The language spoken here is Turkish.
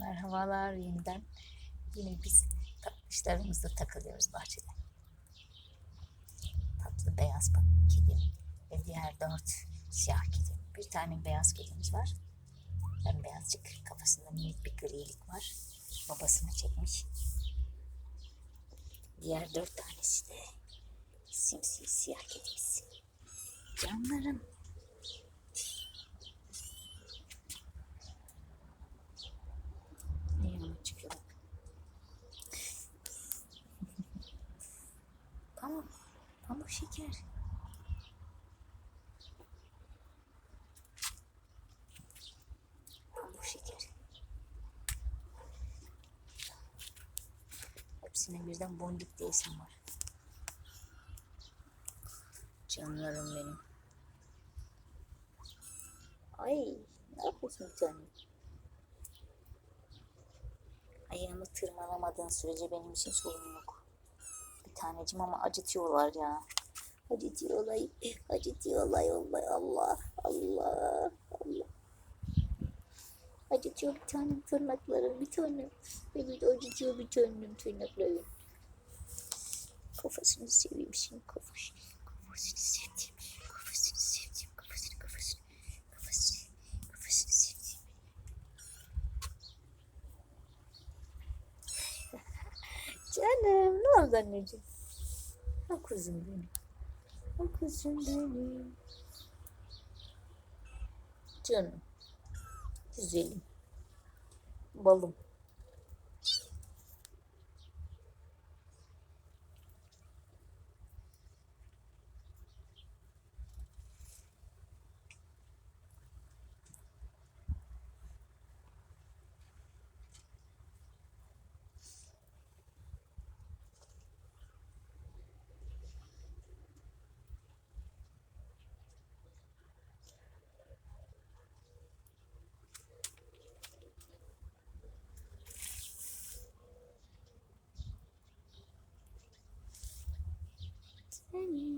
Merhabalar yeniden. Yine biz tatlışlarımızla takılıyoruz bahçede. Tatlı beyaz kedim ve diğer dört siyah kedim. Bir tane beyaz kedimiz var. Ben beyazcık kafasında minik bir grilik var. Babasını çekmiş. Diğer dört tanesi de simsi siyah kedimiz. Canlarım. Pamuk. Pamuk şeker. Pamuk şeker. Hepsine birden boncuk diye isim var. Canlarım benim. Ay ne yapıyorsun tanem? Ayağımı tırmalamadığın sürece benim için. Bir tanecim ama acıtıyorlar ya. Acıtıyorlar, acıtıyorlar Allah Allah Allah Allah. Acıtıyor bir tanem tırnaklarım bir tanem. Beni de acıtıyor bir tanem tırnaklarım. Kafasını seveyim senin kafasını. Kafasını sevdim. Kafasını sevdim. Kafasını kafasını. Kafasını. Kafasını sevdim. Canım ne oldu anneciğim? Ha kuzum benim. Ha kuzum benim. Canım. Güzelim. Balım. Boom.